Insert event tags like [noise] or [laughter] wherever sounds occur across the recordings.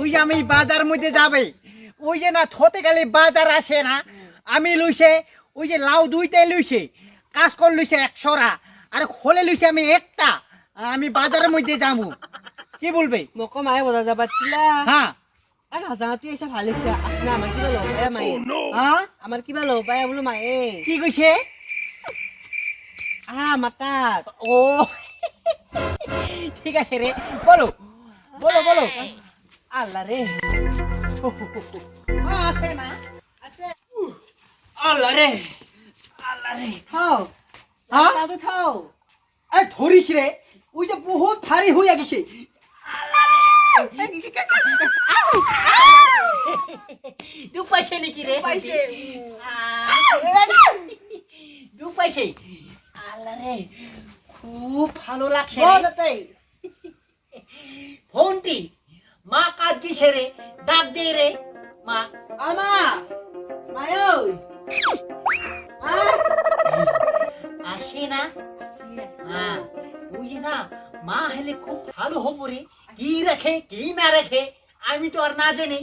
ওই যে আমি বাজার মধ্যে যাবে। ওই যে না থতে গেলে বাজার আসে না। আমি লইছে ওই যে লাউ দুইটাই লইছে কাঁচকল লইছে একশোরা আর খোলে লইছে আমি একটা। আমি বাজারের মধ্যে যাব। কি বলবে? মোকো মায়ে বজাৰ যাব পাৰছিলা হ্যাঁ। আৰু নাজানো তুই আহিছা ভালো আছে আমাৰ কিবা ল'ব পাৰে মায়ে হ্যাঁ? আমাৰ কিবা ল'ব পাৰে বোলো মায়ে। কি কইছে? আহা আমাৰ তাত ও। ঠিক আছে রে বলো। বলো বলো। আল্লাহ ৰে হ্যাঁ, আছে না? আছে। আল্লাহ রে। আল্লাহ রে থও। হ্যাঁ? তাতে থও। এই ধরিস রে। ওই যে বহুত ভারী হইয়া গেছে। দুঃখ পাইছে নাকি রে? পাইছে। দুঃখ পাইছে আল্লাহ রে খুব ভালো লাগছে বল রে। তাতে ফোনটি মা কাঁদ রে? ডাক দে রে। মা। আমা মায়ে আসে না। হ্যাঁ ওই না মা হলে খুব ভালো হব রে। কি রাখে কি না রাখে আমি তো আর না জানি।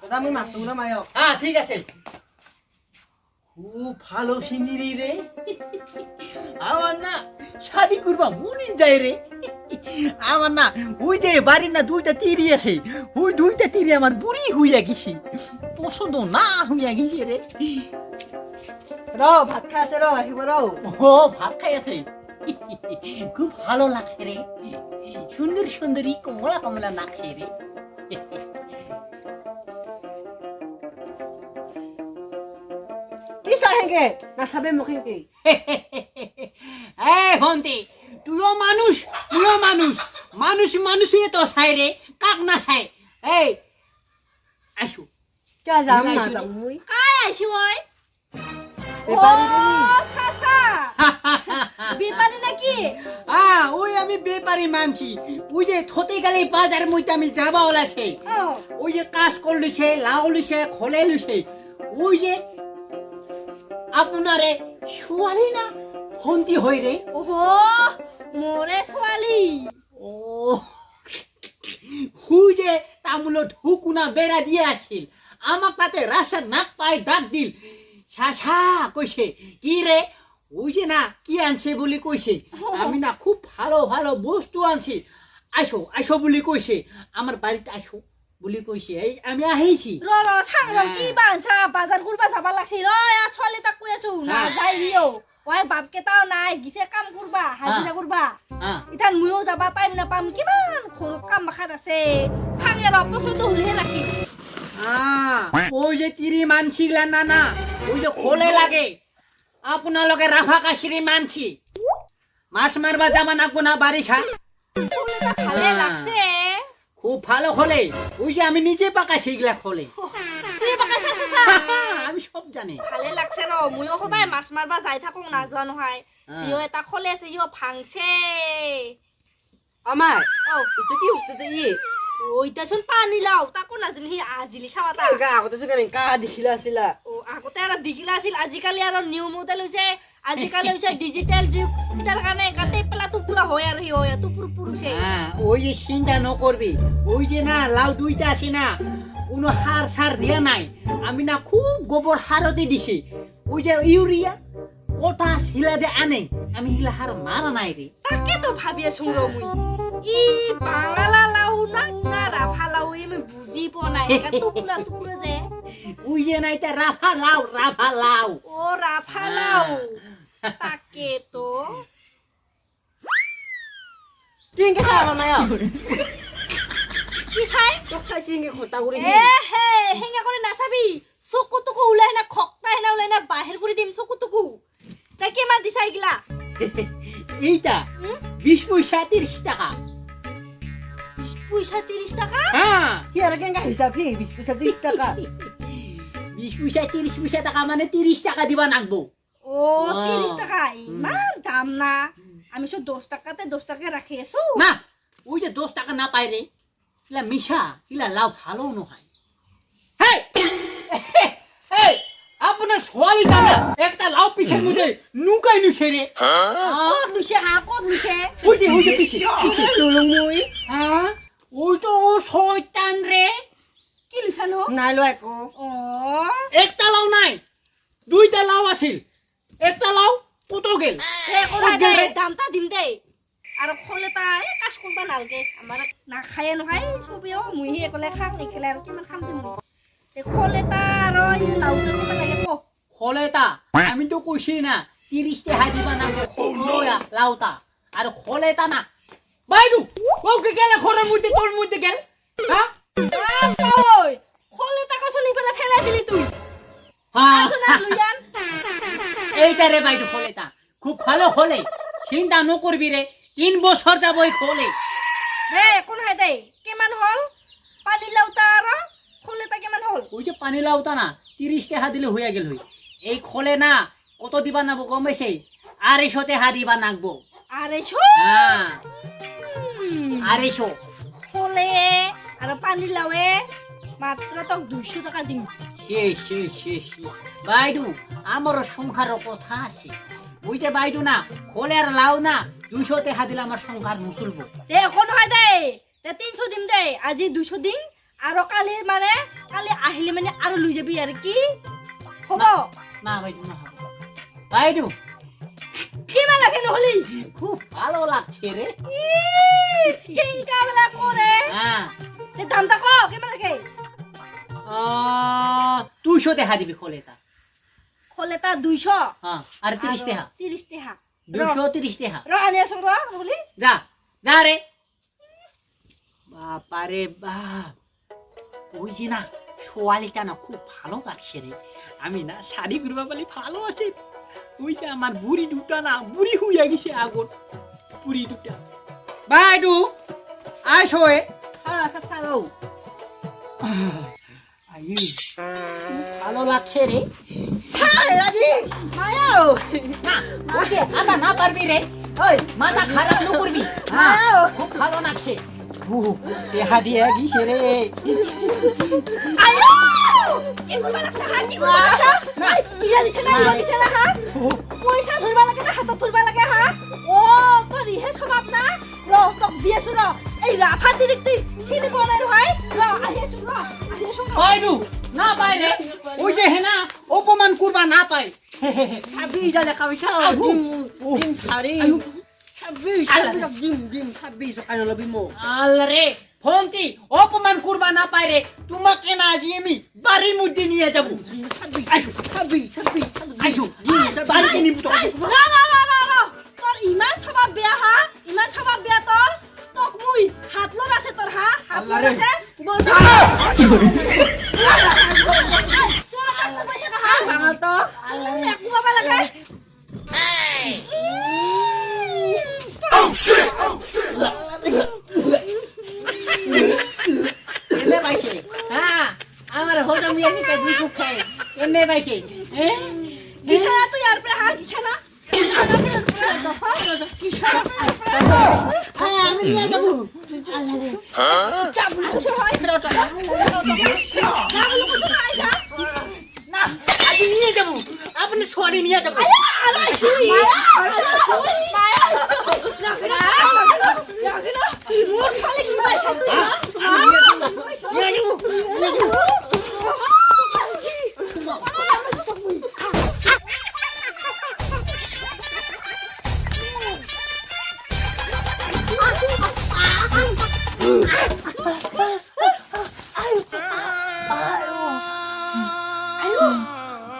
দাদা মই মাতো না মায়ক হ্যাঁ ঠিক আছে। খুব ভালো সিনিরি রে। আমার না শাদি করবা মনে যায় রে। আমার না ওই যে বাড়ির না দুইটা তিরি আছে, ওই দুইটা তিরি আমার বুড়ি হইয়া গেছি, পছন্দ না হইয়া গেছে রে। ৰ ভাত খাই আছে ৰ আহিব ও, ভাত খাই আছে খুব ভালো লাগছে রে। সুন্দর সুন্দরী কমলা কমলা লাগছে রে। [laughs] ভন্তি তুইও মানুষ তুইও মানুষ। মানুষ মানুষই তো চাই রে কাক না চাই এই আইসো যাম মই? কাই জনী চাচা। [laughs] বিপারি নাকি? আ ওই আমি বেপারি মানছি। ওই যে থতে গেলে বাজার মধ্যে আমি যাবা ওলাছে ও ওই যে কাজ করলিছে লাউ লিছে খোলে লিছে। ওই যে আপনারে ছোৱালী না ভন্তি হৈ রে? ওহো মোরে ছোৱালী ও হুই যে তামোলত ঢুকুনা বেড়া দিয়ে আছিল আমাক তাতে রাস্তা নাক পাই ডাক দিল চাচা কইছে কি রে? ওই যে না কি আনছে বলি কইছে? আমি না খুব ভালো ভালো বস্তু আনছি। আইসো আইসো বলি কইছে আমার বাড়িতে আইসো। বলি কইছে এই আমি আহিছি। ৰ ৰ চাং ৰ কি বাঞ্চা বাজাৰ কৰবা যাবা লাগছি? ৰ এয়া ছোৱালী তাক কৈ আছো না হা। যাই হিও ঐ বাপ কেইটাও নাই গিছে কাম কৰবা হাজিৰা কৰবা ইতান ময়ো যাবা টাইম নাপাম। কিমান ঘৰত কাম বাখাত আছে। চাঙে ৰ পচন্দ হ'লেহে ৰাখিম ওই যে তিরি মানছিলা না না ওই যে খোলে লাগে। আপোনালোকে রাফা কাশিরি মানছি। মাছ মারবা জামা নাকবো না বারিখা ভালে লাগছে। খুব ভালো খোলে ওই যে আমি নিজে পাকাছি এগুলা খোলে। তুই আমি সব জানি। ভালে লাগছে ৰ ময়ো সদায় মাছ মাৰবা যাই থাকো নাযোৱা নহয়। হা। জিঅ' এটা খলে আছে সিও ভাংছে আমাৰ ঔ। এইটো কি তে ই? ও ইতাচোন পানী লাও তাকো নাজিলি সি আজিলি চাৱা তা এনেকা আগতে চোন এনেকা দেখিলা আছিলা। ও আগতে আৰু দেখিলা আছিল আজিকালি আৰু নিউ মডেল হৈছে আজিকালি হৈছে ডিজিটেল যুগ। তাৰ কাৰণে গাতে টোপোলা হয় হয় হ্যাঁ, ওই যে চিন্তা নকরবি ওই যে না লাউ দুইটা আছে না কোনো সার সার দিয়া নাই আমি না খুব গোবর সারতে দিছি। ওই যে ইউরিয়া পটাশ হিলা দে আনে আমি হিলা সার মারা নাই রে। তাকেতো ভাবি আছো ৰ মই। ই বাঙালা লাও না না লাও এই মই বুজি পোৱা নাই টোপোলা যে। ওই যে নাই তা রাফা লাউ রাফা লাউ। ও ৰাভা লাও তাকেতো। কি এনেকে চাই কি তোক কৰি এ হে হেঙা কৰি নাচাবি চকু টকু ওলাই না খকটা হেনা ওলাই না বাহিৰ কৰি দিম চকু টকু তাই কিমান দিছা এইগিলা এইটা? বিশ পয়সা তিরিশ টাকা বিশ পইচা ত্ৰিশ টকা হ্যাঁ সি আৰু কেনেকা হিচাপ সি বিশ পইচা ত্ৰিশ টকা বিশ পয়সা তিরিশ পয়সা টাকা মানে তিরিশ টাকা দিবা নাকবো অ ত্ৰিশ টকা ইমান দাম না আমি চব দহ টকাতে দহ টকা ৰাখি আছো না ওই যে দশ টাকা না পাই রে ইলা মিশা ইলা লাভ ভালো নহয়! আপনার আমার ছোৱালীটা না একটা লাও পিছের মধ্যে নুকাই নুছে রে। ক'ত লৈছে হা ক'ত লৈছে ওই যে ওই যে পিছে পিছে লুলুং মুই হ্যাঁ? ওই তো ও শয়তান রে। কি লৈছা নো নাই লোৱা একো অ একটা লাও নাই দুইটা লাও আছিল। একটা লাও কত গেল? দামটা দিম দেই আৰু খোল এই কাজ কৰিব নালাগে। আমাৰ নাখায়ে নহয় চবেও মুহি অকলে খাম একেলে আৰু কিমান খাম দিম। খোল আৰু কিমান লাগে ক। খলেতা আমি তো কইছি না তিরিশ টাকা দিবা না খোয়া লাউতা আর খলেতা না। বাইদু ওকে গেলে? ঘরের মধ্যে তোর মধ্যে গেল? হ্যাঁ খোল এটা কচোন ইফালে ফেলাই দিলি তুই। হ্যাঁ না লুইয়ান এইটা রে বাইদু খলেতা খুব ভালো খোলে। চিন্তা নকরবি রে। তিন বছর যাব এই খোলে। দে একো নহয় দে? কিমান হ'ল? পানী লাওটা আৰু খোল এটা কিমান হ'ল? ওই যে পানি লাউতা না তিরিশ টাকা দিলে হইয়া গেল হই এই খোলে না কত দিবা নাবো কম বেশি আড়াইশো টাকা দিবা নাকবো আঢ়ৈশ? হ্যাঁ আড়াইশো খোলে। আৰু পানী লাৱে মাত্ৰ তোক দুইশ টকা দিম। বাইদু আমারও সংসার কথা আছে। যে বাইদু না খোলে আর লাউ না দুইশো টাকা দিলে আমার সংসার মুসুলবো। দে একো নহয় দে দে তিনশ দিম দে আজি দুইশ দিম আৰু কালি মানে কালি আহিলে মানে আৰু লৈ যাবি আৰু কি? হ'ব? না বাইদু না হবে। বাইদু কিমান লাগে নহলি? খুব ভালো লাগছে রে। ইস, কেংকা বেলা কৰে হ্যাঁ। দে দামটা ক কিমান লাগে? দুইশো দিবি খোলে তা খোল এটা দুইশ? হ্যাঁ আর তিরিশ টাকা দুইশো তিরিশ আনি আছো ৰ নহলি যা যা রে বাপারে বাপ ওই যে না সোয়ালিটা না খুব ভালো লাগছে রে আমি না শাড়ি করবা বলে ভালো আছে ওই যে আমার বুড়ি দুটা না বুড়ি হইয়া গেছে আগুন বুড়ি দুটা। বাইডু আয় শোয়ে হ্যাঁ চালো আয়ু ভালো লাগছে রে। মায়াও। না ওই আদা না পারবি রে ওই মাথা খারাপ না করবি? হ্যাঁ মায়াও। খুব ভালো লাগছে। দেহা দিয়ে গেছে রে। আইও কি কৰিব লাগছে? হা কি কৰিব লাগছে? না। ইয়া দিছে না ইয়া দিছে না হা পইচা ধৰিব লাগে না হাতত ধৰিব লাগে হা না। তোক ৰ এই ৰাভা ডিৰেক্টিভ চিনি পোৱা নাই নহয় ৰ আহি আছো ৰ আহি আছো। ৰ। বাইডু না পাইলে ওই যে হেনা অপমান করবা না পাই চাবি যা দেখা পাইছা ডিম ডিম ছাড়ি। আহু। চাবি ডিম ডিম চাবি সকাল লবি মো আল্লাহ ফোনটি অপমান করবা না পাই রে। তোমাকে না আজ আমি বাড়ির মধ্যে নিয়ে যাব। চাবি চাবি চাবি আইসো বাড়িতে নিব তো। এই, ৰ ৰ ৰ ৰ ৰ ইমান স্বভাৱ বেয়া হা? ইমান স্বভাৱ বেয়া তোৰ তোক মই হাত লৰ আছে তোৰ হা? হাত আল্লাহ আছে এই, তোৰ হাত লগাই থাকা হা ভাঙা তো আল্লাহ ৰে, একো পাবা লাগে এনে পাইছে হ্যাঁ আমার হজম নিয়ে নিতে দুই কুপ খায় এনে পাইছে হ্যাঁ বিছানা তুই ইয়াৰ পৰা হা বিছানা বিছানা তুই ইয়াৰ পৰা দফা বিছানা তুই ইয়াৰ পৰা দফা। হ্যাঁ আমি নিয়ে যাব যা বুলি কৈছো হয় যা বুলি কৈছো হয় যা না আজ নিয়ে যাব আপনি নিয়ে যাব কি তুই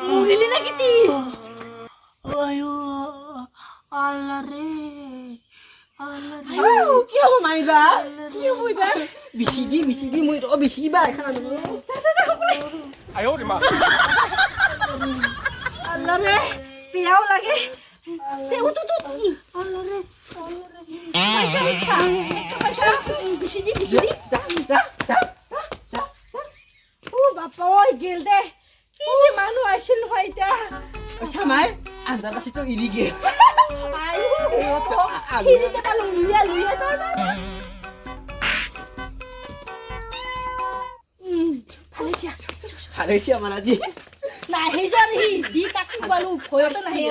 মরিলি নাকি তুই আয়ো আল্লাহ রে আল্লাহ রে কি হব মাইবা কি হইবা বিছি দি বিছি দি মই ৰ বিছি দিবা এখন আয়ো রে মা আল্লাহ রে পিয়াও লাগে। তেও তো তো [laughs] ও বাপা ঐ গেল দে কি যে মানুহ আহিছিল নহয় এতিয়া পইচা মাই আন্দাৰ পাছতো গে লুইয়া লুইয়া যি তাক কোবালো ভয়তে নাহি